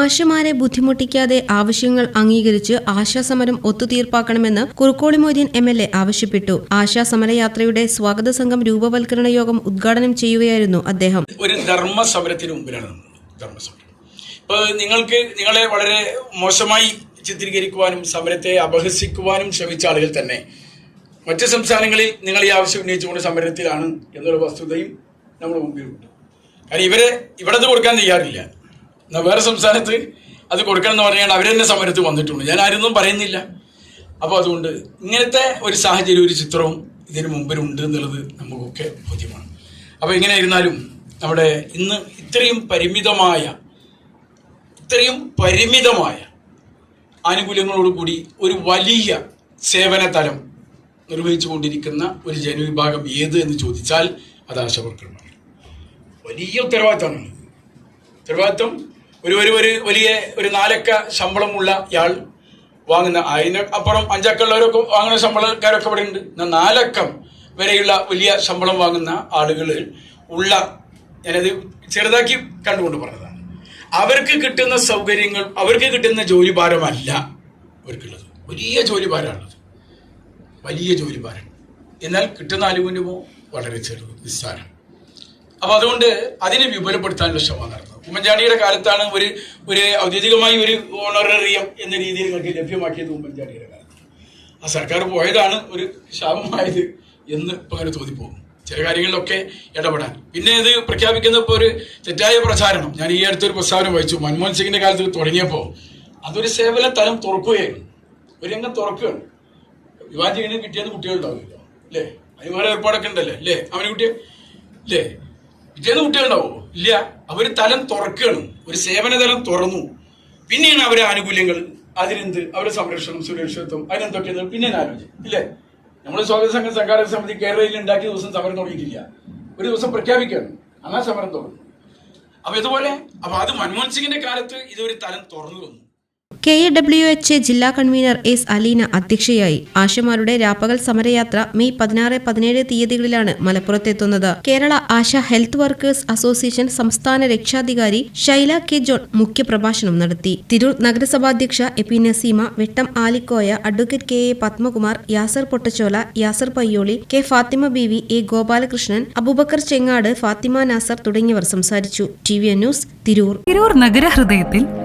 ആശമാരെ ബുദ്ധിമുട്ടിക്കാതെ ആവശ്യങ്ങൾ അംഗീകരിച്ച് ആശാസമരം ഒത്തുതീർപ്പാക്കണമെന്ന് Kurukkoli Moideen M L A ആവശ്യപ്പെട്ടു. ആശാസമരയാത്രയുടെ സ്വാഗത സംഘം രൂപവൽക്കരണ യോഗം ഉദ്ഘാടനം ചെയ്യുകയായിരുന്നു അദ്ദേഹം. ഒരു ധർമ്മ സമരത്തിന് മുമ്പിലാണ് ഇപ്പോൾ നിങ്ങൾക്ക് നിങ്ങളെ വളരെ മോശമായി ചിത്രീകരിക്കുവാനും സമരത്തെ അപഹസിക്കുവാനും ശ്രമിച്ച ആളുകൾ തന്നെ മറ്റു സംസ്ഥാനങ്ങളിൽ നിങ്ങൾ ഈ ആവശ്യം ഉന്നയിച്ചുകൊണ്ട് സമരത്തിലാണ് എന്നുള്ള വസ്തുതയും നമ്മുടെ മുമ്പിലുണ്ട്. കാരണം ഇവരെ ഇവിടെ കൊടുക്കാൻ തയ്യാറില്ല. എന്നാൽ വേറെ സംസ്ഥാനത്ത് അത് കൊടുക്കണം എന്ന് പറഞ്ഞാൽ അവർ തന്നെ സമരത്ത് വന്നിട്ടുണ്ട്. ഞാൻ ആരൊന്നും പറയുന്നില്ല. അപ്പോൾ അതുകൊണ്ട് ഇങ്ങനത്തെ ഒരു സാഹചര്യം ഒരു ചിത്രവും ഇതിന് മുമ്പിലുണ്ട് എന്നുള്ളത് നമുക്കൊക്കെ ബോധ്യമാണ്. അപ്പോൾ ഇങ്ങനെ ഇരുന്നാലും നമ്മുടെ ഇന്ന് ഇത്രയും പരിമിതമായ ഇത്രയും പരിമിതമായ ആനുകൂല്യങ്ങളോട് കൂടി ഒരു വലിയ സേവന തലം നിർവഹിച്ചു കൊണ്ടിരിക്കുന്ന ഒരു ജനവിഭാഗം ഏത് എന്ന് ചോദിച്ചാൽ അത് ആശാവർക്കർമാർ വലിയ ഉത്തരവാദിത്തമാണ് ഉത്തരവാദിത്വം ഒരു ഒരു ഒരു വലിയ ഒരു നാലക്ക ശമ്പളമുള്ള ഇയാൾ വാങ്ങുന്ന അതിന് അപ്പുറം അഞ്ചക്കുള്ളവരൊക്കെ വാങ്ങുന്ന ശമ്പളക്കാരൊക്കെ ഇവിടെ ഉണ്ട്. എന്നാൽ നാലക്കം വരെയുള്ള വലിയ ശമ്പളം വാങ്ങുന്ന ആളുകൾ ഉള്ള ഞാനത് ചെറുതാക്കി കണ്ടുകൊണ്ട് പറഞ്ഞതാണ്. അവർക്ക് കിട്ടുന്ന സൗകര്യങ്ങൾ അവർക്ക് കിട്ടുന്ന ജോലി ഭാരമല്ല അവർക്കുള്ളത്. വലിയ ജോലി ഭാരമാണുള്ളത് വലിയ ജോലി ഭാരം എന്നാൽ കിട്ടുന്ന ആനുകൂല്യമോ വളരെ ചെറു നിസ്സാരം. അപ്പോൾ അതുകൊണ്ട് അതിനെ വിപുലപ്പെടുത്താനുള്ള ശ്രമം നടത്തുന്നത് ഉമ്മൻചാണ്ടിയുടെ കാലത്താണ് ഒരു ഒരു ഔദ്യോഗികമായി ഒരു ഓണറേറിയം എന്ന രീതിയിൽ നിങ്ങൾക്ക് ലഭ്യമാക്കിയത് ഉമ്മൻചാണ്ടിയുടെ കാലത്ത്. ആ സർക്കാർ പോയതാണ് ഒരു ശാപമായത് എന്ന് ഇപ്പം അങ്ങനെ തോന്നിപ്പോകും ചില കാര്യങ്ങളിലൊക്കെ ഇടപെടാൻ. പിന്നെ ഇത് പ്രഖ്യാപിക്കുന്ന ഇപ്പോൾ ഒരു തെറ്റായ പ്രചാരണം. ഞാൻ ഈ അടുത്തൊരു പ്രസ്താവന വായിച്ചു. മൻമോഹൻ സിംഗിന്റെ കാലത്ത് തുടങ്ങിയപ്പോൾ അതൊരു സേവന തലം തുറക്കുകയായിരുന്നു ഒരു രംഗം തുറക്കുകയാണ്. വിവാഹം ചെയ്യുന്ന കിട്ടിയാൽ കുട്ടികളുണ്ടാവില്ല അല്ലേ? അതിന് വേറെ ഏർപ്പാടൊക്കെ ഉണ്ടല്ലേ? അല്ലേ? അവന് കുട്ടിയെ അല്ലേ? പിറ്റേന്ന് കുട്ടികളുണ്ടാവോ? ഇല്ല. അവർ തലം തുറക്കുകയാണ്. ഒരു സേവന തലം തുറന്നു. പിന്നെയാണ് അവരെ ആനുകൂല്യങ്ങൾ. അതിനെന്ത്? അവരുടെ സംരക്ഷണം സുരക്ഷിതത്വം. അതിനെന്തൊക്കെയാണ് പിന്നെ ആലോചിച്ചു. ഇല്ലേ? നമ്മൾ സ്വാഗത സംഘ സംഘാടക സമിതി കേരളയിൽ ഉണ്ടാക്കിയ ദിവസം സമരം തുടങ്ങിയിട്ടില്ല. ഒരു ദിവസം പ്രഖ്യാപിക്കുകയാണ്. അങ്ങനെ സമരം തുടങ്ങും. അപ്പൊ ഇതുപോലെ അപ്പൊ അത് മൻമോഹൻ സിംഗിന്റെ കാലത്ത് ഇതൊരു തലം തുറന്നു വന്നു. കെ എ ഡബ്ല്യു എച്ച് ജില്ലാ കൺവീനർ എസ് അലീന അധ്യക്ഷയായി. ആശമാരുടെ രാപ്പകൽ സമരയാത്ര മെയ് പതിനാറ് പതിനേഴ് തീയതികളിലാണ് മലപ്പുറത്തെത്തുന്നത്. Kerala Asha health workers association സംസ്ഥാന രക്ഷാധികാരി ശൈല കെ ജോൺ മുഖ്യപ്രഭാഷണം നടത്തി. Tirur നഗരസഭാധ്യക്ഷ A P Naseema Vettam Alikoya advocate K A Padmakumar Yasar Pottachola Yasar Payyoli K Fathima Beevi A Gopalakrishnan Abubakar Chengad Fathima Nasar തുടങ്ങിയവർ സംസാരിച്ചു. T V news Tirur. Tirur നഗരഹൃദയത്തിൽ